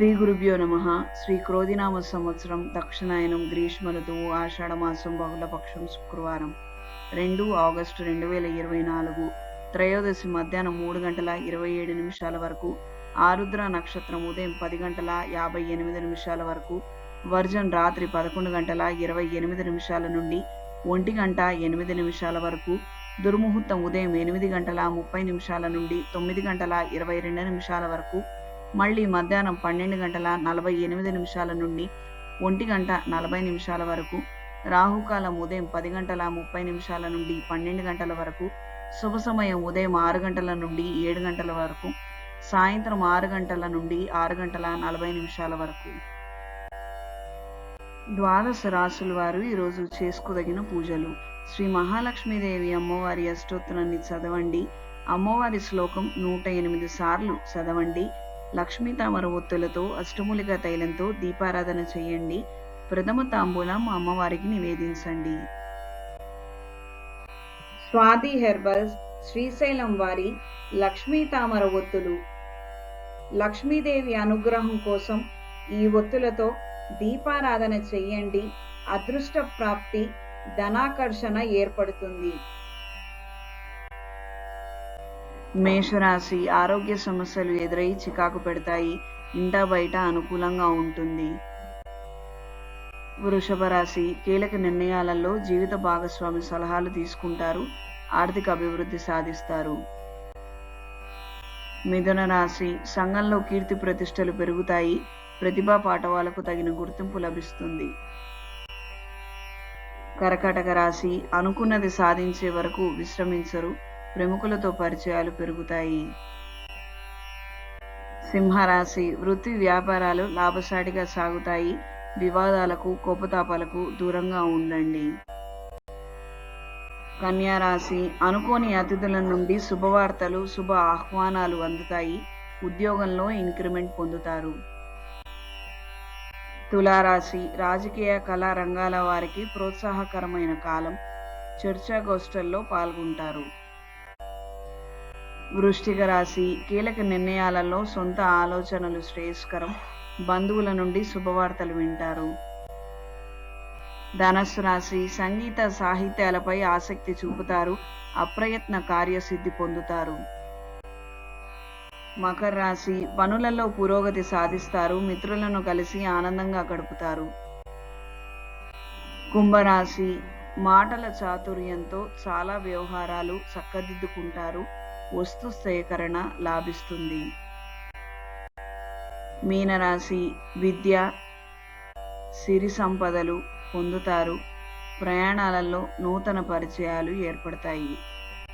శ్రీ గురుభ్యో నమ. శ్రీ క్రోధినామ సంవత్సరం దక్షిణాయనం గ్రీష్మ ఋతువు ఆషాఢమాసం బహుళపక్షం శుక్రవారం. రెండు ఆగస్టు రెండు వేల ఇరవై నాలుగు త్రయోదశి మధ్యాహ్నం మూడు గంటల ఇరవై ఏడు నిమిషాల వరకు ఆరుద్ర నక్షత్రం ఉదయం పది గంటల యాభై ఎనిమిది నిమిషాల వరకు వర్జన్ రాత్రి పదకొండు గంటల ఇరవై ఎనిమిది నిమిషాల నుండి ఒంటి గంట ఎనిమిది నిమిషాల వరకు దుర్ముహూర్తం ఉదయం ఎనిమిది గంటల ముప్పై నిమిషాల నుండి తొమ్మిది గంటల ఇరవై రెండు నిమిషాల వరకు మళ్ళీ మధ్యాహ్నం పన్నెండు గంటల నలభై ఎనిమిది నిమిషాల నుండి ఒంటి గంట నలభై నిమిషాల వరకు రాహుకాలం ఉదయం పది గంటల ముప్పై నిమిషాల నుండి పన్నెండు గంటల వరకు శుభ సమయం ఉదయం ఆరు గంటల నుండి ఏడు గంటల వరకు సాయంత్రం ఆరు గంటల నుండి ఆరు గంటల నలభై నిమిషాల వరకు. ద్వాదశ రాసుల వారు ఈరోజు చేసుకోదగిన పూజలు. శ్రీ మహాలక్ష్మీదేవి అమ్మవారి అష్టోత్తరాన్ని చదవండి. అమ్మవారి శ్లోకం నూట ఎనిమిది సార్లు చదవండి. లక్ష్మీ తామర ఒత్తులతో అష్టమూలిక తైలంతో దీపారాధన చేయండి. ప్రథమ తాంబూలం అమ్మవారికి నివేదించండి. స్వాతి హెర్బల్స్ శ్రీశైలం వారి లక్ష్మీ తామర ఒత్తులు లక్ష్మీదేవి అనుగ్రహం కోసం ఈ ఒత్తులతో దీపారాధన చెయ్యండి అదృష్ట ప్రాప్తి ధనాకర్షణ ఏర్పడుతుంది. మేషరాశి ఆరోగ్య సమస్యలు ఎదురై చికాకు పెడతాయి. ఇంట బయట అనుకూలంగా ఉంటుంది. వృషభ రాశి కీలక నిర్ణయాలలో జీవిత భాగస్వామి సలహాలు తీసుకుంటారు. ఆర్థిక అభివృద్ధి సాధిస్తారు. మిథున రాశి సంఘంలో కీర్తి ప్రతిష్టలు పెరుగుతాయి. ప్రతిభా పాఠవాలకు తగిన గుర్తింపు లభిస్తుంది. కర్కటక రాశి అనుకున్నది సాధించే వరకు విశ్రమించరు. ప్రముఖులతో పరిచయాలు పెరుగుతాయి. సింహరాశి వృత్తి వ్యాపారాలు లాభసాటిగా సాగుతాయి. వివాదాలకు కోపతాపాలకు దూరంగా ఉండండి. కన్యారాశి అనుకోని అతిథుల నుండి శుభవార్తలు శుభ ఆహ్వానాలు అందుతాయి. ఉద్యోగంలో ఇంక్రిమెంట్ పొందుతారు. తులారాశి రాజకీయ కళా రంగాల వారికి ప్రోత్సాహకరమైన కాలం. చర్చాగోష్ఠల్లో పాల్గొంటారు. వృష్టిక రాశి కీలక నిర్ణయాలలో సొంత ఆలోచనలు శ్రేయస్కరం. బంధువుల నుండి శుభవార్తలు వింటారు. ధనస్సు రాశి సంగీత సాహిత్యాలపై ఆసక్తి చూపుతారు. అప్రయత్న కార్యసిద్ధి పొందుతారు. మకర రాశి పనులలో పురోగతి సాధిస్తారు. మిత్రులను కలిసి ఆనందంగా గడుపుతారు. కుంభరాశి మాటల చాతుర్యంతో చాలా వ్యవహారాలు చక్కదిద్దుకుంటారు. వస్తు సేకరణ లాభిస్తుంది. మీనరాశి విద్య సిరి సంపదలు పొందుతారు. ప్రయాణాలలో నూతన పరిచయాలు ఏర్పడతాయి.